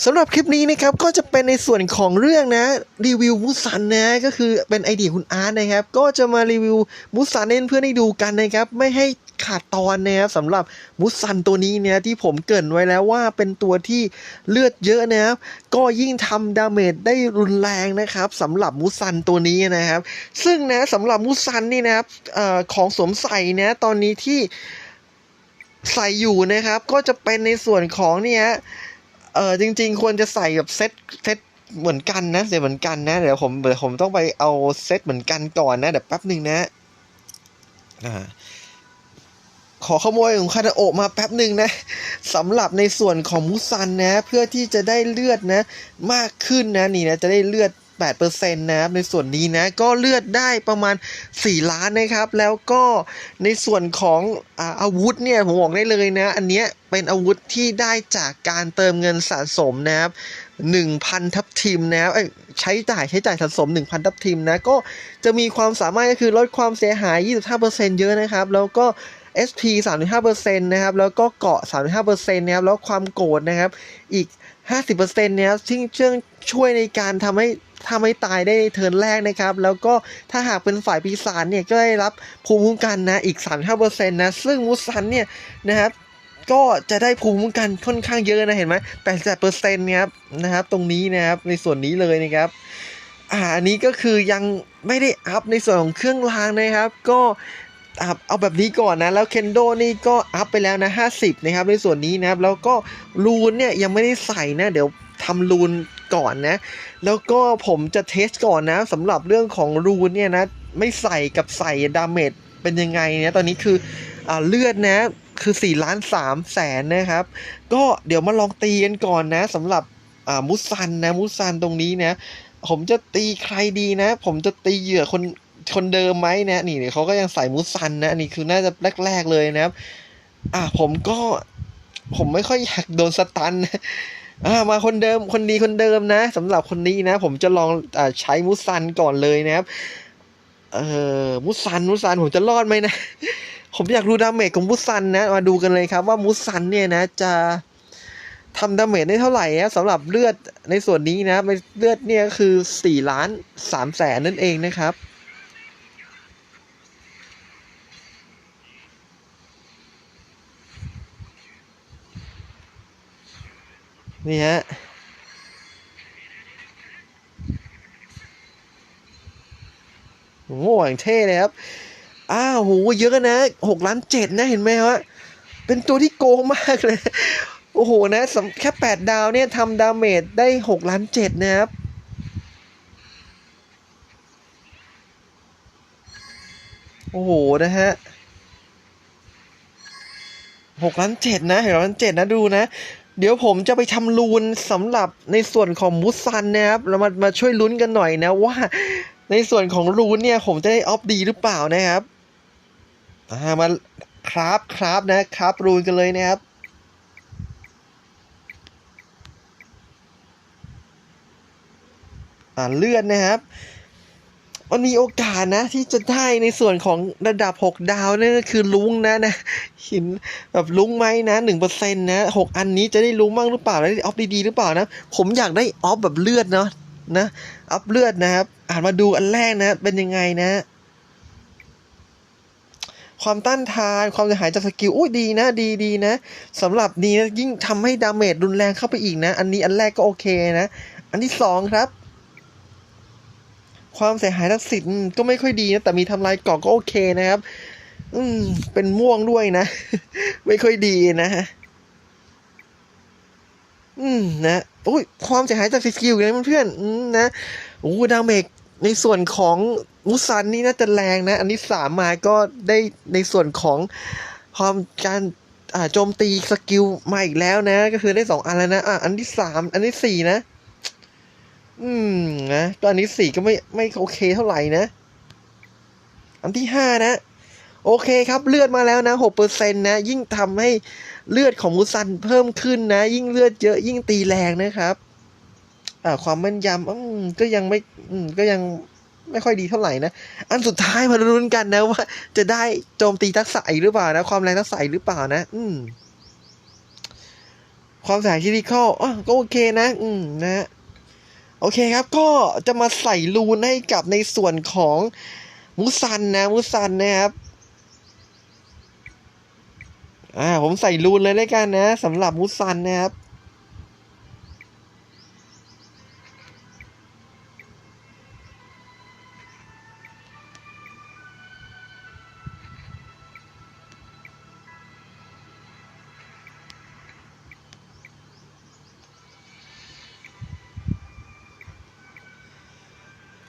สำหรับคลิปนี้นะครับก็จะเป็นในส่วนของเรื่องนะรีวิวมุสันนะก็คือเป็นไอเดียคุณอาร์ตนะครับ ก็จะมารีวิวมุสันเพื่อนได้ดูกันนะครับ ไม่ให้ขาดตอนนะครับสำหรับมุสันตัวนี้เนี่ยที่ผมเกรินไว้แล้วว่าเป็นตัวที่เลือดเยอะนะครับ ก็ยิ่งทำดาเมจได้รุนแรงนะครับสำหรับมุสันตัวนี้นะครับ ซึ่งนะสำหรับมุสันนี่นะครับอของสวมใส่นะตอนนี้ที่ใส่อยู่นะครับ ก็จะเป็นในส่วนของเนี่ย เออจริง ๆ ควรจะใส่แบบเซตเซตเหมือนกันนะเดี๋ยวเหมือนกันนะเดี๋ยวผมเดี๋ยวผมต้องไปเอาเซตเหมือนกันก่อนนะเดี๋ยวแป๊บหนึ่งนะอ่าขอขโมยของคาราโอะมาแป๊บหนึ่งนะสำหรับในส่วนของมุซันนะ เพื่อที่จะได้เลือดนะ มากขึ้นนะนี่นะจะได้เลือด 8%นะครับในส่วนนี้นะก็เลือดได้ประมาณ 4 ล้านนะครับ แล้วก็ในส่วนของอาอาวุธเนี่ยผมบอกได้เลยนะ อันเนี้ยเป็นอาวุธที่ได้จากการเติมเงินสะสมนะครับ1,000 ทับทิมนะครับใช้จ่ายใช้จ่ายสะสม 1,000 ทับทิมนะก็จะมีความสามารถก็คือลดความเสียหาย 25%เยอะนะครับ แล้วก็ SP 35%นะครับ แล้วก็เกาะ 35%นะครับ แล้วความโกรธนะครับ อีก 50%นะครับซึ่งเชื่องช่วยในการทำให้ทำให้ตายได้ในเทิร์นแรกนะครับ แล้วก็ถ้าหากเป็นฝ่ายปีศาจเนี่ยก็ได้รับภูมิคุ้มกันนะอีก 35%นะซึ่งมุสันเนี่ยนะครับก็จะได้ภูมิคุ้มกันค่อนข้างเยอะนะเห็นไหม88%เปอร์เซ็นี่ยครับนะครับตรงนี้นะครับในส่วนนี้เลยนะครับอ่าอันนี้ก็คือยังไม่ได้อัพในส่วนของเครื่องรางนะครับ ก็ อะเอาแบบนี้ก่อนนะ แล้วเคนโดนี่ก็อัพไปแล้วนะ 50 นะครับ ในส่วนนี้นะครับ แล้วก็รูนเนี่ยยังไม่ได้ใส่นะ เดี๋ยวทำรูนก่อนนะ แล้วก็ผมจะเทสก่อนนะสำหรับเรื่องของรูนเนี่ยนะ ไม่ใส่กับใส่ดาเมจเป็นยังไงเนี่ยตอนนี้คืออเลือดนะคือ4ล้าน3แสนนะครับ ก็เดี๋ยวมาลองตีกันก่อนนะสำหรับมุซันนะมุซันตรงนี้นะผมจะตีใครดีนะ ผมจะตีเหยื่อคน คนเดิมไหมนะนี่เขาก็ยังใส่มุซันนะอันนี้คือน่าจะแรก ๆเลยนะครับ อะผมก็ผมไม่ค่อยอยากโดนสตันนะอ่ามาคนเดิมคนดีคนเดิมนะสำหรับคนนี้นะ ผมจะลองอ่าใช้มุซันก่อนเลยนะครับ เอ่อมุซันมุซันผมจะรอดไหมนะ ผมอยากรู้ดาเมจของมุซันนะ มาดูกันเลยครับว่ามุซันเนี่ยนะ จะทำดาเมจได้เท่าไหร่นะสำหรับเลือดในส่วนนี้นะเลือดเนี่ยก็คือ4ล้าน3แสนนั่นเองนะครับ นี่ฮะโอ้โหอย่างเท่เลยครับ อ้าวโหเยอะนะหกล้านเจ็ดนะเห็นไหมฮะ เป็นตัวที่โกงมากเลย โอ้โหนะแค่แปดดาวเนี่ยทำดาเมจได้หกล้านเจ็ดนะครับโอ้โห นะฮะหกล้านเจ็ดนะเห็นล้านเจ็ดนะดูนะ เดี๋ยวผมจะไปทำรูนสำหรับในส่วนของมุซันนะครับ เรามามาช่วยลุ้นกันหน่อยนะว่า ในส่วนของรูนเนี่ย ผมจะได้ออฟดีหรือเปล่านะครับอ่ามาคราฟคราฟนะครับรูนกันเลยนะครับอ่าเลือดนะครับ มันมีโอกาสนะ ที่จะได้ในส่วนของระดับ 6 ดาวนั่นก็คือลุงนะนะหินแบบลุงไหมนะหนึ่งเปอร์เซ็นต์นะหกอันนี้จะได้ลุงบ้างหรือเปล่าได้ออฟดีๆหรือเปล่านะ ผมอยากได้ออฟแบบเลือดเนาะนะออฟเลือดนะครับ อ่านมาดูอันแรกนะ เป็นยังไงนะ ความต้านทานความเสียหายจากสกิลอุ้ยดีนะ ดีดีนะสำหรับนี้นะยิ่งทำให้ดาเมจรุนแรงเข้าไปอีกนะ อันนี้อันแรกก็โอเคนะ อันที่สองครับ ความเสียหายทักษิณก็ไม่ค่อยดีนะ แต่มีทำลายเกาะก็โอเคนะครับ อืม เป็นม่วงด้วยนะ ไม่ค่อยดีนะฮะอืมนะโอ้ยความเสียหายจากสกิลนะเพื่อนๆอืมนะโอ้ดาเมจในส่วนของมุซันนี่น่าจะแรงนะ อันนี้สามมาก็ได้ในส่วนของความการอ่าโจมตีสกิลมาอีกแล้วนะ ก็คือได้สองอันแล้วนะอะอันที่สามอันที่สี่นะ อืมนะตอนนี้สี่ก็ไม่ไม่โอเคเท่าไหร่นะ อันที่ห้านะ โอเคครับเลือดมาแล้วนะหกเปอร์เซ็นนะ ยิ่งทำให้เลือดของมูซันเพิ่มขึ้นนะ ยิ่งเลือดเยอะยิ่งตีแรงนะครับอ่าความแม่นยำอืมก็ยังไม่อืมก็ยังไม่ค่อยดีเท่าไหร่นะ อันสุดท้ายมาลุ้นกันนะว่า จะได้โจมตีทักษะหรือเปล่านะ ความแรงทักษะหรือเปล่านะ อืม ความเสียหายคริติคอลอะก็โอเคนะ อืม นะ โอเคครับ ก็จะมาใส่รูนให้กับในส่วนของมุซันนะมุซันนะครับอ่าผมใส่รูนเลยแล้กันนะสำหรับมุซันนะครับ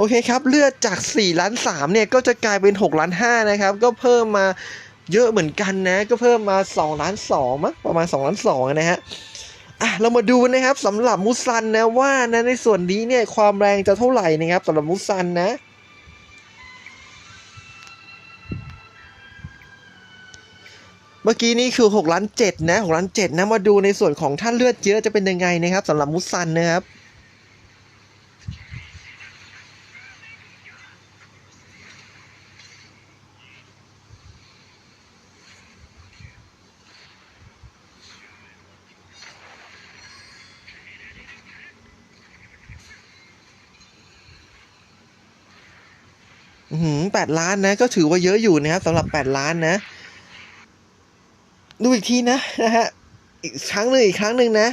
โอเคครับ เลือดจาก4ล้าน3เนี่ยก็จะกลายเป็น6ล้าน5นะครับ ก็เพิ่มมาเยอะเหมือนกันนะ ก็เพิ่มมา2ล้าน2มั้งประมาณ2ล้าน2นะฮะอะเรามาดูนะครับสำหรับมุซันนะว่านะในส่วนนี้เนี่ยความแรงจะเท่าไหร่นะครับสำหรับมุซันนะเมื่อกี้นี่คือ6ล้าน7นะ6ล้าน7นะมาดูในส่วนของท่านเลือดเยอะจะเป็นยังไงนะครับสำหรับมุซันนะครับ แปดล้านนะ ก็ถือว่าเยอะอยู่นะครับสำหรับแปดล้านนะ ดูอีกทีนะนะฮะอีกครั้งหนึ่งอีกครั้งหนึ่งนะ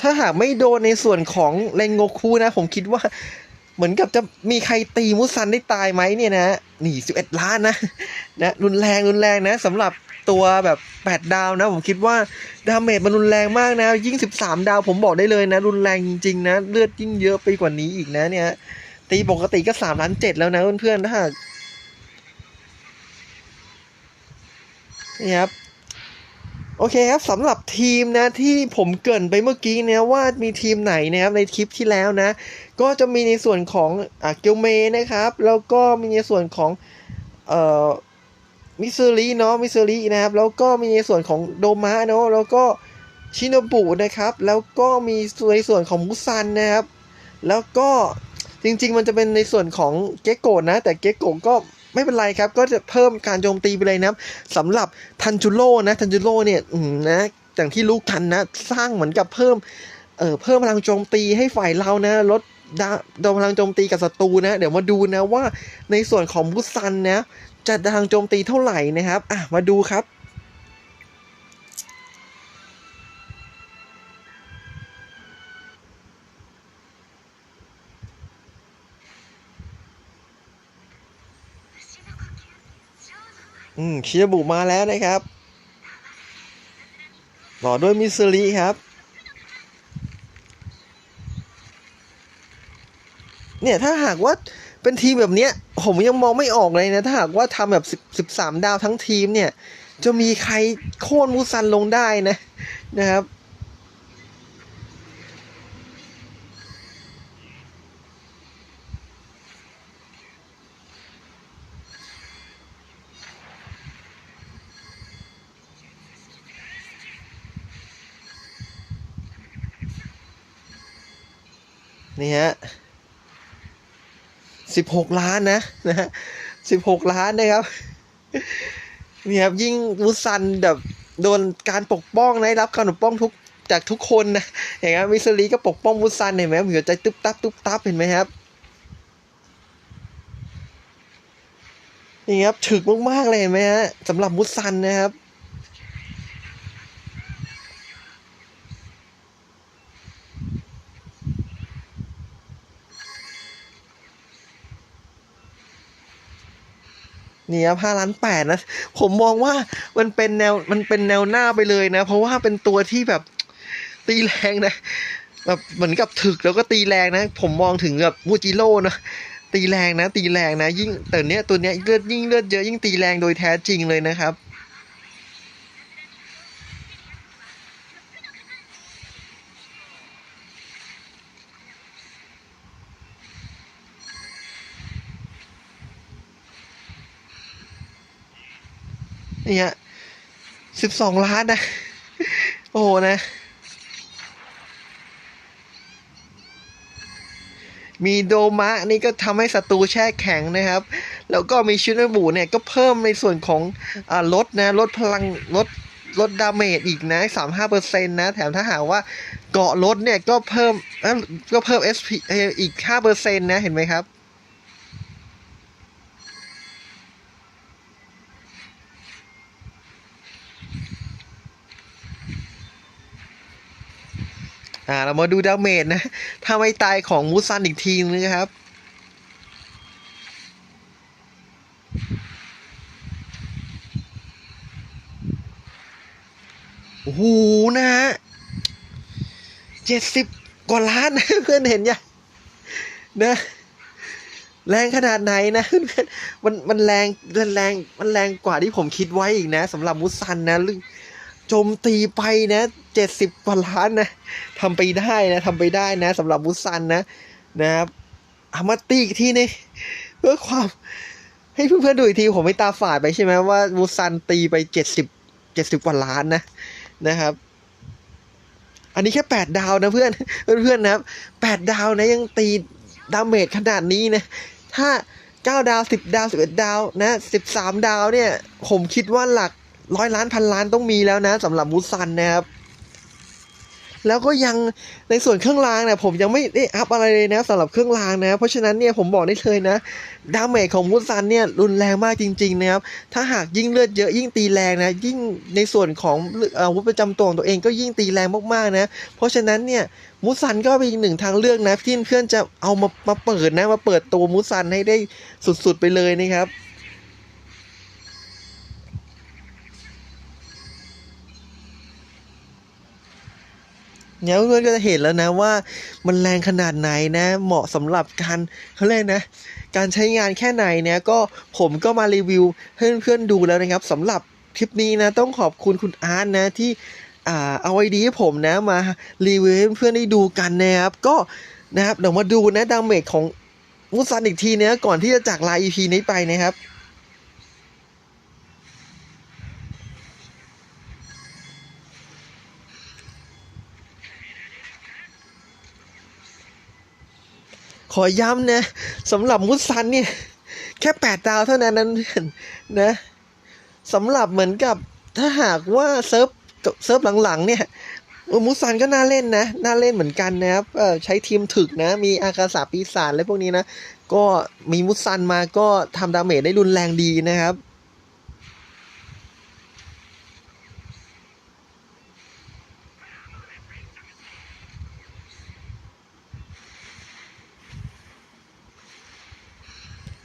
ถ้าหากไม่โดนในส่วนของเรนโงคูนะ ผมคิดว่า เหมือนกับจะมีใครตีมุซันได้ตายไหมเนี่ยนะนี่สิบเอ็ดล้านนะนะรุนแรงรุนแรงนะสำหรับตัวแบบแปดดาวนะ ผมคิดว่าดาเมจมันรุนแรงมากนะ ยิ่งสิบสามดาวผมบอกได้เลยนะ รุนแรงจริงๆนะ เลือดยิ่งเยอะไปกว่านี้อีกนะเนี่ย ตีปกติก็สามล้านเจ็ดแล้วนะเพื่อนๆถ้านี่ครับ โอเคครับสำหรับทีมนะที่ผมเกินไปเมื่อกี้เนี่ยว่ามีทีมไหนนะครับในคลิปที่แล้วนะ ก็จะมีในส่วนของอ่าเกียวเมนะครับ แล้วก็มีในส่วนของเอ่อมิสซูริเนาะมิสซูรินะครับ แล้วก็มีในส่วนของโดมะเนาะแล้วก็ชิโนบุนะครับ แล้วก็มีในส่วนของมุซันนะครับ แล้วก็จริง ๆ มันจะเป็นในส่วนของเกโกะนะ แต่เกโกะก็ ไม่เป็นไรครับ ก็จะเพิ่มการโจมตีไปเลยนะสำหรับทันจูโร่นะทันจูโร่เนี่ยนะอย่างที่รู้กันนะ สร้างเหมือนกับเพิ่มเออเพิ่มพลังโจมตีให้ฝ่ายเรานะลดดาโดนพลังโจมตีกับศัตรูนะ เดี๋ยวมาดูนะว่าในส่วนของบุซันนะจะพลังโจมตีเท่าไหร่นะครับ อะมาดูครับ อืมชิยบุมาแล้วนะครับ ต่อด้วยมิสซิริครับ เนี่ยถ้าหากว่าเป็นทีมแบบเนี้ย ผมยังมองไม่ออกเลยนะ ถ้าหากว่าทำแบบสิบสามดาวทั้งทีมเนี่ย จะมีใครโค่นมูซันลงได้นะนะครับ นี่ฮะสิบหกล้านนะนะฮะสิบหกล้านนะครับนี่ครับยิ่งมุซันแบบโดนการปกป้องนะรับการปกป้องทุกจากทุกคนนะอย่างเงี้ยมิสลีก็ปกป้องมุซันเห็นไหมหัวใจตุ๊บตับตุ๊บตับเห็นไหมครับนี่ครับถึกมากๆเลยเห็นไหมฮะสำหรับมุซันนะครับ นี่ครับห้าล้านแปดนะ ผมมองว่ามันเป็นแนวมันเป็นแนวหน้าไปเลยนะ เพราะว่าเป็นตัวที่แบบตีแรงนะแบบเหมือนกับถึกแล้วก็ตีแรงนะ ผมมองถึงแบบมูจิโร่นะตีแรงนะ ตีแรงนะ ยิ่งแต่เนี้ยตัวเนี้ยเลือดยิ่งเลือดเยอะยิ่งตีแรงโดยแท้จริงเลยนะครับ นี่ฮะสิบสองล้านนะ โอ้โหนะ มีโดมะนี่ก็ทำให้ศัตรูแช่แข็งนะครับ แล้วก็มีชินบูเนี่ยก็เพิ่มในส่วนของอลดนะลดพลังลดลดดาเมจอีกนะสามห้าเปอร์เซ็นต์นะ แถมถ้าหากว่าเกาะลดเนี่ยก็เพิ่มก็เพิ่ม SP เอ่ออีกห้าเปอร์เซ็นต์นะ เห็นไหมครับ อ่าเรามาดูดาเมจนะ ถ้าไม่ตายของมูซันอีกทีนึงนะครับโอ้โหนะฮะเจ็ดสิบกว่าล้านนะเพื่อนเห็นยังนะแรงขนาดไหนนะเพื่อนมันมันแรงมันแรงมันแรงกว่าที่ผมคิดไว้อีกนะสำหรับมุซันนะ โจมตีไปนะเจ็ดสิบกว่าล้านนะทำไปได้นะทำไปได้นะสำหรับมุซันนะนะครับเอามาตีอีกทีนึงเพื่อความให้เพื่อนๆดูอีกทีผมไม่ตาฝาดไปใช่ไหมว่ามุซันตีไปเจ็ดสิบเจ็ดสิบกว่าล้านนะนะครับ อันนี้แค่แปดดาวนะเพื่อนเพื่อนๆนะครับแปดดาวนะยังตีดาเมจขนาดนี้นะถ้าเก้าดาวสิบดาวสิบเอ็ดดาวนะสิบสามดาวเนี่ย ผมคิดว่าหลัก ร้อยล้านพันล้านต้องมีแล้วนะสำหรับมูซันนะครับ แล้วก็ยังในส่วนเครื่องรางเนี่ยผมยังไม่ได้อัพอะไรเลยนะสำหรับเครื่องรางนะ เพราะฉะนั้นเนี่ยผมบอกได้เลยนะดาเมจของมูซันเนี่ยรุนแรงมากจริงๆนะครับ ถ้าหากยิ่งเลือดเยอะยิ่งตีแรงนะ ยิ่งในส่วนของอาวุธประจำตัวของตัวเองก็ยิ่งตีแรงมากๆนะ เพราะฉะนั้นเนี่ยมูซันก็เป็นอีกหนึ่งทางเลือกนะที่เพื่อนจะเอามามาเปิดนะมาเปิดตัวมูซันให้ได้สุดๆไปเลยนะครับ เนี่ยเพื่อนๆก็จะเห็นแล้วนะว่ามันแรงขนาดไหนนะ เหมาะสำหรับการเขาเรียกนะ การใช้งานแค่ไหนเนี่ยก็ผมก็มารีวิวให้เพื่อนๆดูแล้วนะครับสำหรับคลิปนี้นะต้องขอบคุณคุณอาร์ตนะที่เอาไอเดียให้ผมนะมารีวิวให้เพื่อนๆได้ดูกันนะครับ ก็นะครับเดี๋ยวมาดูนะดาเมจของมุซันอีกทีเนะก่อนที่จะจากลา EP นี้ไปนะครับ ขอย้ำนะสำหรับมุสันเนี่ย แค่แปดดาวเท่านั้นนั้นนะสำหรับเหมือนกับถ้าหากว่าเซิร์ฟเซิร์ฟหลังๆ เนี่ยเออมุสันก็น่าเล่นนะ น่าเล่นเหมือนกันนะครับใช้ทีมถึกนะ มีอากาศาปีศาจอะไรพวกนี้นะ ก็มีมุสันมาก็ทำดาเมจได้รุนแรงดีนะครับ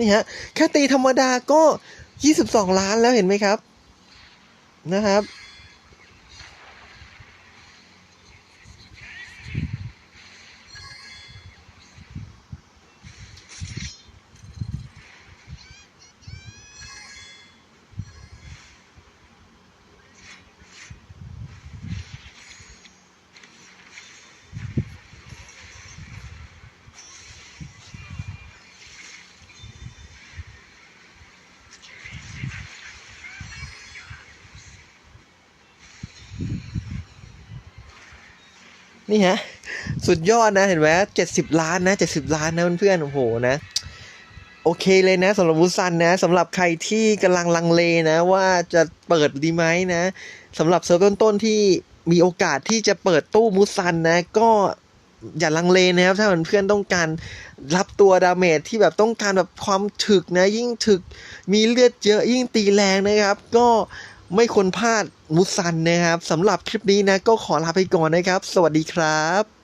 นี่ฮะแค่ตีธรรมดาก็ 22 ล้านแล้วเห็นไหมครับนะครับ นี่ฮะ สุดยอดนะเห็นไหมเจ็ดสิบล้านนะเจ็ดสิบล้านนะเพื่อนๆโอ้โหนะ โอเคเลยนะสำหรับมุซันนะสำหรับใครที่กำลังลังเลนะ ว่าจะเปิดดีไหมนะสำหรับเซิร์ฟต้นๆที่มีโอกาสที่จะเปิดตู้มุซันนะ ก็อย่าลังเลนะครับ ถ้าเพื่อนๆต้องการรับตัวดาเมจที่แบบต้องการแบบความถึกนะ ยิ่งถึกมีเลือดเยอะยิ่งตีแรงนะครับ ก็ ไม่ควรพลาดมุซันนะครับสำหรับคลิปนี้นะก็ขอลาไปก่อนนะครับ สวัสดีครับ